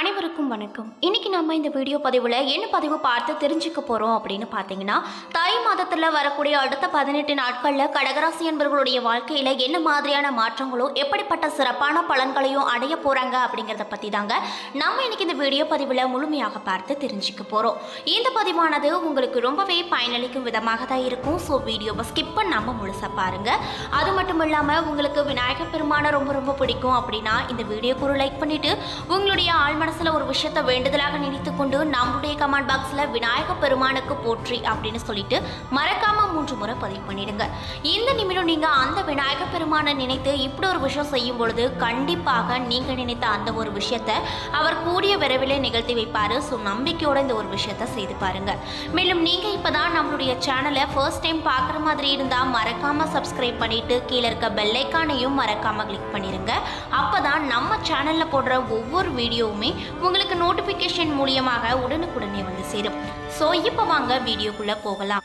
அனைவருக்கும் வணக்கம். இன்னைக்கு நம்ம இந்த வீடியோ பதிவில் என்ன பதிவு பார்த்து தெரிஞ்சுக்க போகிறோம் அப்படின்னு பார்த்தீங்கன்னா தை மாதத்தில் வரக்கூடிய அடுத்த பதினெட்டு நாட்களில் கடகராசி என்பவர்களுடைய வாழ்க்கையில் என்ன மாதிரியான மாற்றங்களோ எப்படிப்பட்ட சிறப்பான பலன்களையும் அடைய போகிறாங்க அப்படிங்கிறத பற்றி தாங்க நம்ம இன்னைக்கு இந்த வீடியோ பதிவில் முழுமையாக பார்த்து தெரிஞ்சுக்க போகிறோம் இந்த பதிவானது உங்களுக்கு ரொம்பவே பயனளிக்கும் விதமாக தான் இருக்கும். ஸோ வீடியோவை ஸ்கிப் பண்ணாமல் முழுசாக பாருங்கள் அது மட்டும் இல்லாமல் உங்களுக்கு விநாயகர் பெருமானை ரொம்ப ரொம்ப பிடிக்கும் அப்படின்னா இந்த வீடியோக்கு ஒரு லைக் பண்ணிவிட்டு உங்களுடைய ஆழ்மன மனசுல ஒரு விஷயத்த வேண்டுதலாக நினைத்து கொண்டு நம்மளுடைய கமெண்ட் பாக்ஸ்ல விநாயக பெருமானுக்கு போற்றி அப்படின்னு சொல்லிட்டு மறக்காம மூன்று முறை பதிவு பண்ணிடுங்க. இந்த நிமிடம் நீங்க அந்த விநாயக பெருமானை நினைத்து இப்படி ஒரு விஷயம் செய்யும் பொழுது கண்டிப்பாக நீங்க நினைத்த அந்த ஒரு விஷயத்தை அவர் கூடிய விரைவிலே நிகழ்த்தி வைப்பாரு. ஸோ நம்பிக்கையோட இந்த ஒரு விஷயத்தை செய்து பாருங்க. மேலும் நீங்க இப்பதான் நம்மளுடைய சேனலை ஃபர்ஸ்ட் டைம் பார்க்குற மாதிரி இருந்தா மறக்காம சப்ஸ்கிரைப் பண்ணிட்டு கீழே இருக்க பெல்லைக்கானையும் மறக்காம கிளிக் பண்ணிருங்க. அப்பதான் நம்ம சேனல்ல போடுற ஒவ்வொரு வீடியோவுமே உங்களுக்கு நோட்டிஃபிகேஷன் மூலியமாக உடனுக்குடனே வந்து சேரும். ஸோ இப்போ வாங்க வீடியோக்குள்ள போகலாம்.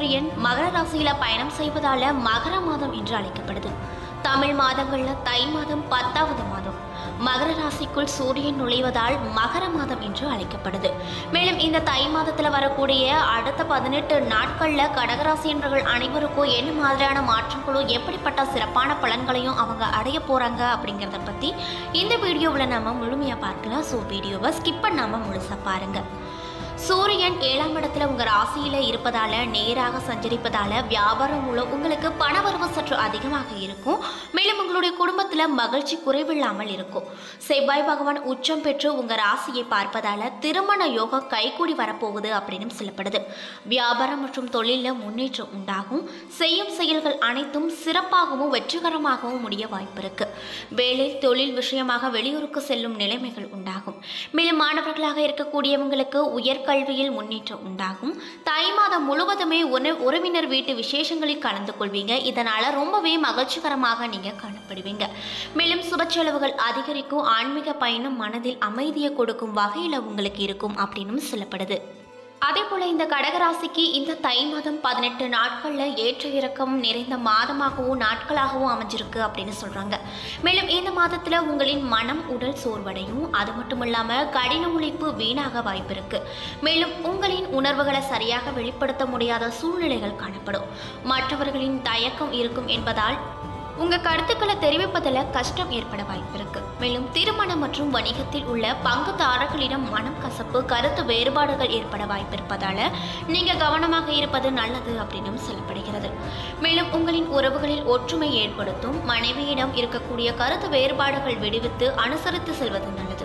சூரியன் மகர ராசியில பயணம் செய்வதால மகர மாதம் என்று அழைக்கப்படுது. தமிழ் மாதங்கள்ல தை மாதம் பத்தாவது மாதம். மகர ராசிக்குள் சூரியன் நுழைவதால் மகர மாதம் என்று அழைக்கப்படுது. மேலும் இந்த தை மாதத்துல வரக்கூடிய அடுத்த பதினெட்டு நாட்கள்ல கடகராசி என்பவர்கள் அனைவருக்கும் என்ன மாதிரியான மாற்றங்களும் எப்படிப்பட்ட சிறப்பான பலன்களையும் அவங்க அடைய போறாங்க அப்படிங்கிறத பத்தி இந்த வீடியோவில் நம்ம முழுமையா பார்க்கலாம். ஸோ வீடியோவை ஸ்கிப் பண்ணாம முழுசா பாருங்க. சூரியன் ஏழாம் இடத்துல உங்க ராசியில இருப்பதால நேராக சஞ்சரிப்பதால வியாபாரம் மூலம் உங்களுக்கு பணவரவு சற்று அதிகமாக இருக்கும். மேலும் உங்களுடைய குடும்பத்தில் மகிழ்ச்சி குறைவில்லாமல் இருக்கும். செவ்வாய் பகவான் உச்சம் பெற்று உங்க ராசியை பார்ப்பதால திருமண யோகம் கைகூடி வரப்போகுது அப்படின்னு சொல்லப்படுது. வியாபாரம் மற்றும் தொழிலில் முன்னேற்றம் உண்டாகும். செய்யும் செயல்கள் அனைத்தும் சிறப்பாகவும் வெற்றிகரமாகவும் முடிய வாய்ப்பு இருக்கு. வேலை தொழில் விஷயமாக வெளியூருக்கு செல்லும் நிலைமைகள் உண்டாகும். மேலும் மாணவர்களாக இருக்கக்கூடியவங்களுக்கு உயர்கல்வியில் முன்னேற்றம் உண்டாகும். தை மாதம் முழுவதுமே உறவினர் வீட்டு விசேஷங்களில் கலந்து கொள்வீங்க. இதனால ரொம்பவே மகிழ்ச்சிகரமாக நீங்க காணப்படுவீங்க. மேலும் சுப செலவுகள் அதிகரிக்கும் ஆன்மீக பயணம் மனதில் அமைதியை கொடுக்கும் வகையில் உங்களுக்கு இருக்கும் அப்படின்னும் சொல்லப்படுது. அதே போல இந்த கடகராசிக்கு இந்த தை மாதம் பதினெட்டு நாட்கள்ல ஏற்ற இறக்கம் நிறைந்த மாதமாகவும் நாட்களாகவும் அமைஞ்சிருக்கு அப்படின்னு சொல்றாங்க. மேலும் இந்த மாதத்துல உங்களின் மனம் உடல் சோர்வடையும். அது மட்டும் இல்லாம கடின உழைப்பு வீணாக வாய்ப்பு இருக்கு. மேலும் உங்களின் உணர்வுகளை சரியாக வெளிப்படுத்த முடியாத சூழ்நிலைகள் காணப்படும். மற்றவர்களின் தயக்கம் இருக்கும் என்பதால் உங்கள் கருத்துக்களை தெரிவிப்பதில் கஷ்டம் ஏற்பட வாய்ப்பிருக்கு மேலும் திருமணம் மற்றும் வணிகத்தில் உள்ள பங்குதாரர்களிடம் மனம் கசப்பு கருத்து வேறுபாடுகள் ஏற்பட வாய்ப்பு நீங்கள் கவனமாக இருப்பது நல்லது அப்படின்னும் சொல்லப்படுகிறது. மேலும் உங்களின் உறவுகளில் ஒற்றுமை ஏற்படுத்தும் மனைவியிடம் இருக்கக்கூடிய கருத்து வேறுபாடுகள் விடுவித்து அனுசரித்து செல்வது நல்லது.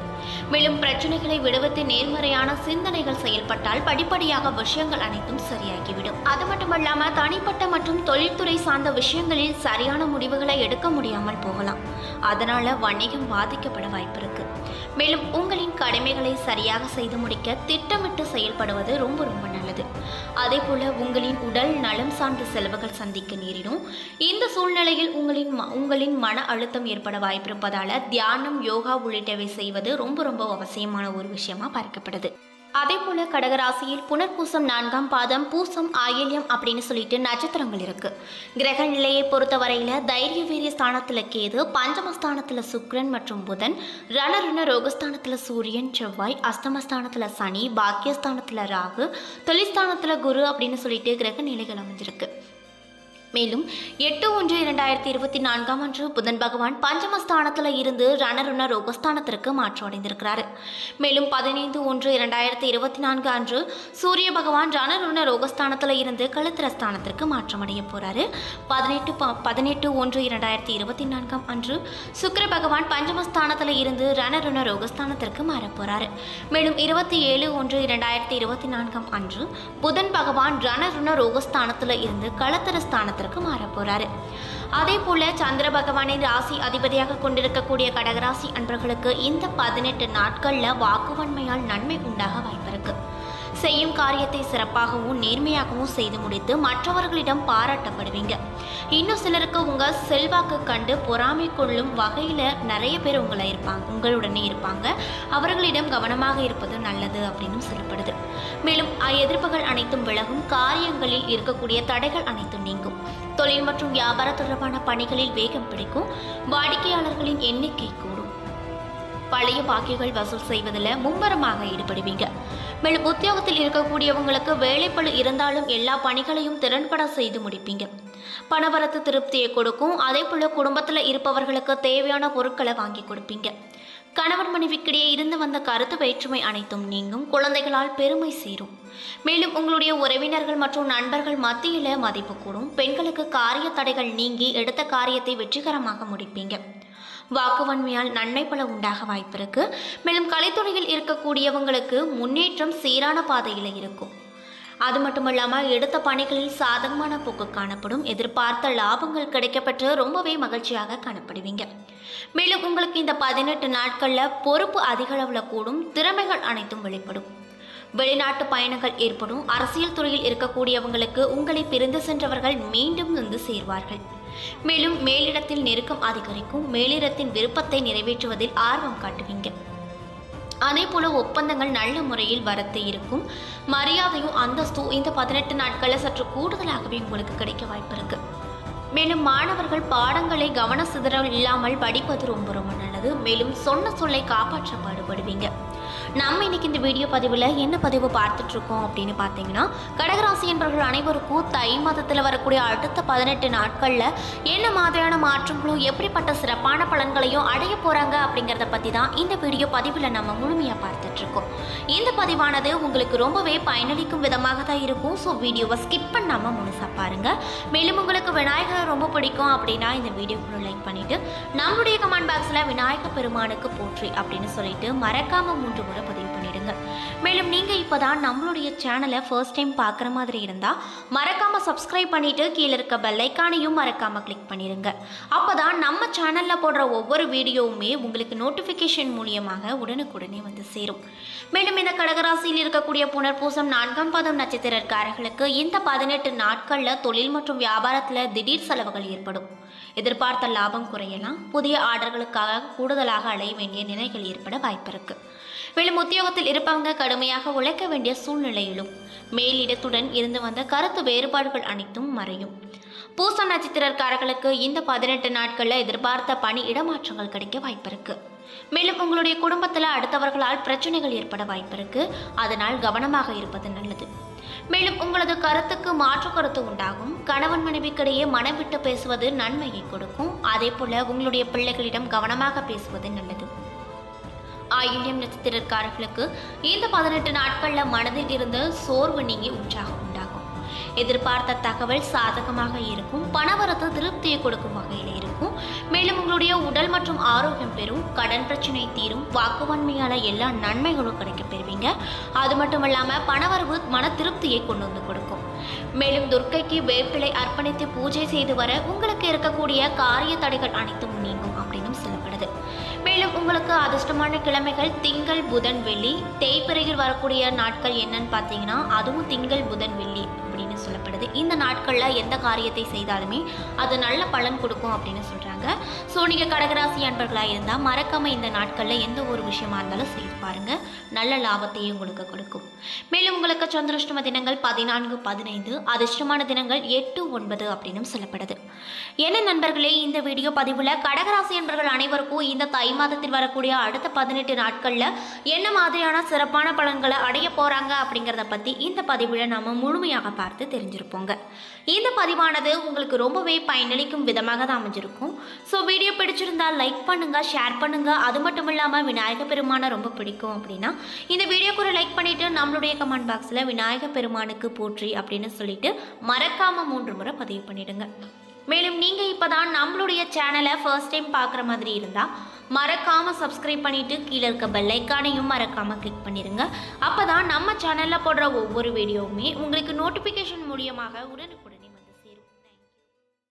மேலும் பிரச்சனைகளை விடுவித்து நேர்மறையான சிந்தனைகள் செயல்பட்டால் படிப்படியாக விஷயங்கள் அனைத்தும் சரியாகிவிடும். அது மட்டுமல்லாம தனிப்பட்ட மற்றும் தொழில்துறை சார்ந்த விஷயங்களில் சரியான முடிவுகளை எடுக்க முடியாமல் போகலாம். அதனால வணிகம் பாதிக்கப்பட வாய்ப்பு இருக்கு. மேலும் உங்களின் கடமைகளை சரியாக செய்து முடிக்க திட்டமிட்டு செயல்படுவது ரொம்ப ரொம்ப நல்லது. அதே போல உங்களின் உடல் நலம் சார்ந்த செலவுகள் சந்திக்க நேரிடும். இந்த சூழ்நிலையில் உங்களின் உங்களின் மன அழுத்தம் ஏற்பட வாய்ப்பிருப்பதால தியானம் யோகா உள்ளிட்டவை செய்வது ரொம்ப ரொம்ப அவசியமான ஒரு விஷயமா பார்க்கப்படுது. அதே போல கடகராசியில் புனர்பூசம் நான்காம் பாதம் பூசம் ஆயில்யம் அப்படின்னு சொல்லிட்டு நட்சத்திரங்கள் இருக்கு. கிரக நிலையை பொறுத்தவரையில தைரிய வீரிய ஸ்தானத்துல கேது பஞ்சமஸ்தானத்துல சுக்ரன் மற்றும் புதன் ரணருண ரோகஸ்தானத்துல சூரியன் செவ்வாய் அஸ்தமஸ்தானத்துல சனி பாக்கியஸ்தானத்துல ராகு தொழில்ஸ்தானத்துல குரு அப்படின்னு சொல்லிட்டு கிரக நிலைகள் அமைஞ்சிருக்கு. மேலும் எட்டு ஒன்று இரண்டாயிரத்தி இருபத்தி நான்காம் அன்று புதன் பகவான் பஞ்சமஸ்தானத்தில் இருந்து ரணருண ரோகஸ்தானத்திற்கு மாற்றமடைந்திருக்கிறார் மேலும் பதினைந்து ஒன்று இரண்டாயிரத்தி இருபத்தி நான்கு அன்று சூரிய பகவான் ரணருண ரோகஸ்தானத்தில் இருந்து கழுத்திரஸ்தானத்திற்கு மாற்றமடைய மாற்றம் பதினெட்டு ப பதினெட்டு ஒன்று இரண்டாயிரத்தி இருபத்தி நான்காம் அன்று சுக்கர பகவான் பஞ்சமஸ்தானத்தில் இருந்து ரணருண ரோகஸ்தானத்திற்கு மாறப்போகிறார் மேலும் இருபத்தி ஏழு ஒன்று இரண்டாயிரத்தி இருபத்தி நான்காம் அன்று புதன் பகவான் ரணருண ரோகஸ்தானத்தில் இருந்து களத்திர ஸ்தானத்திற்கு மாறப் போறாரு. அதே போல சந்திர பகவானை ராசி அதிபதியாக கொண்டிருக்கக்கூடிய கடகராசி அன்பர்களுக்கு இந்த பதினெட்டு நாட்கள்ல வாக்குவன்மையால் நன்மை உண்டாக வாய்ப்பிருக்கு. செய்யும் காரியத்தை சிறப்பாகவும் நேர்மையாகவும் செய்து முடித்து மற்றவர்களிடம் பாராட்டப்படுவீங்க. இன்னும் சிலருக்கு உங்கள் செல்வாக்கு கண்டு பொறாமை கொள்ளும் வகையில் நிறைய பேர் உங்களை இருப்பாங்க உங்களுடனே இருப்பாங்க. அவர்களிடம் கவனமாக இருப்பது நல்லது அப்படின்னு சொல்லப்படுது. மேலும் அ- எதிர்ப்புகள் அனைத்தும் விலகும் காரியங்களில் இருக்கக்கூடிய தடைகள் அனைத்தும் நீங்கும். தொழில் மற்றும் வியாபார தொடர்பான பணிகளில் வேகம் பிடிக்கும் வாடிக்கையாளர்களின் எண்ணிக்கை கூடும். பழைய பாக்கிகள் வசூல் செய்வதில் மும்மரமாக ஈடுபடுவீங்க. மேலும் உத்தியோகத்தில் இருக்கக்கூடியவங்களுக்கு வேலைப்பளு இருந்தாலும் எல்லா பணிகளையும் திறன்பட செய்து முடிப்பீங்க. பணவரத்து திருப்தியை கொடுக்கும். அதே போல குடும்பத்தில் இருப்பவர்களுக்கு தேவையான பொருட்களை வாங்கி கொடுப்பீங்க. கணவன் மனைவிக்கிடையே இருந்து வந்த கருத்து வேற்றுமை அனைத்தும் நீங்கும். குழந்தைகளால் பெருமை சேரும். மேலும் உங்களுடைய உறவினர்கள் மற்றும் நண்பர்கள் மத்தியில் மதிப்பு கூடும். பெண்களுக்கு காரிய தடைகள் நீங்கி எடுத்த காரியத்தை வெற்றிகரமாக முடிப்பீங்க. வாக்குவன்மையால் நன்மை பல உண்டாக வாய்ப்பிருக்கு மேலும் கலைத்துறையில் இருக்கக்கூடியவங்களுக்கு முன்னேற்றம் சீரான பாதையில் இருக்கும். அது மட்டும் இல்லாமல் எடுத்த பணிகளில் சாதகமான போக்கு காணப்படும். எதிர்பார்த்த லாபங்கள் கிடைக்கப்பெற்று ரொம்பவே மகிழ்ச்சியாக காணப்படுவீங்க. மேலும் உங்களுக்கு இந்த பதினெட்டு நாட்களில் பொறுப்பு அதிகளவில் கூடும். திறமைகள் அனைத்தும் வெளிப்படும். வெளிநாட்டு பயணங்கள் ஏற்படும். அரசியல் துறையில் இருக்கக்கூடியவங்களுக்கு உங்களை பிரிந்து சென்றவர்கள் மீண்டும் வந்து சேர்வார்கள். மேலும் மேலிடத்தில் நெருக்கம் அதிகரிக்கும். மேலிடத்தின் விருப்பத்தை நிறைவேற்றுவதில் ஆர்வம் காட்டுவீங்க. அதே போல ஒப்பந்தங்கள் நல்ல முறையில் வரத்து இருக்கும். மரியாதையும் அந்தஸ்தும் இந்த பதினெட்டு நாட்களில் சற்று கூடுதலாகவே உங்களுக்கு கிடைக்க வாய்ப்பு இருக்கு. மேலும் மாணவர்கள் பாடங்களை கவன சிதறல் இல்லாமல் படிப்பது ரொம்ப ரொம்ப நல்லது. மேலும் சொன்ன சொல்லை காப்பாற்ற பாடுபடுவீங்க. நம்ம இன்னைக்கு இந்த வீடியோ பதிவில் என்ன பதிவு பார்த்துட்டு இருக்கோம் அப்படின்னு பார்த்தீங்கன்னா கடகராசி என்பவர்கள் அனைவருக்கும் தை மாதத்தில் வரக்கூடிய அடுத்த பதினெட்டு நாட்களில் என்ன மாதிரியான மாற்றங்களும் எப்படிப்பட்ட சிறப்பான பலன்களையும் அடைய போகிறாங்க அப்படிங்கிறத பற்றி தான் இந்த வீடியோ பதிவில் நம்ம முழுமையாக பார்த்துட்ருக்கோம். இந்த பதிவானது உங்களுக்கு ரொம்பவே பயனளிக்கும் விதமாக தான் இருக்கும். ஸோ வீடியோவை ஸ்கிப் பண்ணாமல் முழுசாக பாருங்கள் மேலும் உங்களுக்கு விநாயகரை ரொம்ப பிடிக்கும் அப்படின்னா இந்த வீடியோக்குள்ள லைக் பண்ணிவிட்டு நம்மளுடைய கமெண்ட் பாக்ஸில் விநாயக பெருமானுக்கு போற்றி அப்படின்னு சொல்லிட்டு மறக்காமல் மூன்று முறை பதிவு பண்ணிடுங்க மேலும் நீங்கள் இப்போ தான் நம்மளுடைய சேனலை ஃபர்ஸ்ட் டைம் பார்க்குற மாதிரி இருந்தால் மறக்காமல் சப்ஸ்கிரைப் பண்ணிவிட்டு கீழே இருக்க பெல்லைக்கானையும் மறக்காமல் கிளிக் பண்ணிடுங்க. அப்போ தான் நம்ம சேனலில் போடுற ஒவ்வொரு வீடியோவுமே உங்களுக்கு நோட்டிஃபிகேஷன் மூலியமாக உடனுக்குடனே வந்து சேரும். மேலும் இந்த கடகராசியில் இருக்கக்கூடிய புனர்பூசம் நான்காம் பாதம் நட்சத்திரக்காரர்களுக்கு இந்த பதினெட்டு நாட்களில் தொழில் மற்றும் வியாபாரத்தில் திடீர் செலவுகள் ஏற்படும். எதிர்பார்த்த லாபம் குறையலாம். புதிய ஆர்டர்களுக்காக கூடுதலாக அலைய வேண்டிய நிலைகள் ஏற்பட வாய்ப்பிருக்கு மேலும் உத்தியோகத்தில் இருப்பவங்க கடுமையாக உழைக்க வேண்டிய சூழ்நிலையிலும் மேலிடத்துடன் இருந்து வந்த கருத்து வேறுபாடுகள் அனைத்தும் மறையும். பூச நட்சத்திரக்காரர்களுக்கு இந்த பதினெட்டு நாட்களில் எதிர்பார்த்த பணி இடமாற்றங்கள் கிடைக்க வாய்ப்பிருக்கு மேலும் உங்களுடைய குடும்பத்தில் அடுத்தவர்களால் பிரச்சனைகள் ஏற்பட வாய்ப்பிருக்கு அதனால் கவனமாக இருப்பது நல்லது. மேலும் உங்களது கருத்துக்கு மாற்று கருத்து உண்டாகும். கணவன் மனைவிக்கிடையே மனம் விட்டு பேசுவது நன்மையை கொடுக்கும். அதே போல உங்களுடைய பிள்ளைகளிடம் கவனமாக பேசுவது நல்லது. ஆயில்யம் நட்சத்திரக்காரர்களுக்கு இந்த பதினெட்டு நாட்களில் மனதில் இருந்து சோர்வு நீங்கி உற்சாகம் உண்டாகும். எதிர்பார்த்த தகவல் சாதகமாக இருக்கும். பணவரத்து திருப்தியை கொடுக்கும் வகையில் இருக்கும். மேலும் உங்களுடைய உடல் மற்றும் ஆரோக்கியம் பெறும் கடன் பிரச்சனை தீரும் வாக்குவன்மையால எல்லா நன்மைகளும் கிடைக்க பெறுவீங்க. அது மட்டும் இல்லாமல் பணவரவு மன திருப்தியை கொண்டு வந்து கொடுக்கும். மேலும் துர்க்கைக்கு வேப்பிலை அர்ப்பணித்து பூஜை செய்து வர உங்களுக்கு இருக்கக்கூடிய காரிய தடைகள் அனைத்தும் நீங்கும் அப்படின்னும் சொல்லப்படுது. மேலும் உங்களுக்கு அதிர்ஷ்டமான கிழமைகள் திங்கள் புதன் வெள்ளி. தேய்பிறையில் வரக்கூடிய நாட்கள் என்னன்னு பார்த்தீங்கன்னா அதுவும் திங்கள் புதன் வெள்ளி அப்படின்னு சொல்லப்படுது. இந்த நாட்களில் எந்த காரியத்தை செய்தாலுமே அது நல்ல பலன் கொடுக்கும் அப்படின்னு சொல்கிறாங்க ஸோ நீங்கள் கடகராசி அன்பர்களாக இருந்தால் மறக்காமல் இந்த நாட்களில் எந்த ஒரு விஷயமா இருந்தாலும் செய்து பாருங்க. நல்ல லாபத்தையும் உங்களுக்கு கொடுக்கும். மேலும் உங்களுக்கு சந்திரஷ்டம தினங்கள் பதினான்கு பதினைந்து அதிர்ஷ்டமான தினங்கள் எட்டு ஒன்பது அப்படின்னு சொல்லப்படுது. என்ன நண்பர்களே இந்த வீடியோ பதிவில் கடகராசி அன்பர்கள் அனைவருக்கும் இந்த தை மாதத்தில் வரக்கூடிய அடுத்த பதினெட்டு நாட்களில் என்ன மாதிரியான சிறப்பான பலன்களை அடைய போகிறாங்க அப்படிங்கிறத பற்றி இந்த பதிவில் நாம் முழுமையாக பார்த்து தெரிஞ்சிருப்போம். போங்க இந்த பதிவானது உங்களுக்கு ரொம்பவே பயனளிக்கும் விதமாக தான் அமைஞ்சிருக்கும். ஸோ வீடியோ பிடிச்சிருந்தா லைக் பண்ணுங்க ஷேர் பண்ணுங்க. அது மட்டும் இல்லாமல் விநாயக பெருமானை ரொம்ப பிடிக்கும் அப்படின்னா இந்த வீடியோக்கு ஒரு லைக் பண்ணிட்டு நம்மளுடைய கமெண்ட் பாக்ஸில் விநாயக பெருமானுக்கு போற்றி அப்படின்னு சொல்லிட்டு மறக்காம மூன்று முறை பதிவு பண்ணிடுங்க. மேலும் நீங்கள் இப்போ தான் நம்மளுடைய சேனலை ஃபர்ஸ்ட் டைம் பார்க்குற மாதிரி இருந்தால் மறக்காமல் சப்ஸ்கிரைப் பண்ணிவிட்டு கீழே இருக்க பெல்லைக்கானையும் மறக்காமல் கிளிக் பண்ணிடுங்க அப்போ தான் நம்ம சேனலில் போடுற ஒவ்வொரு வீடியோவுமே உங்களுக்கு நோட்டிஃபிகேஷன் மூலியமாக உடனுக்குடன்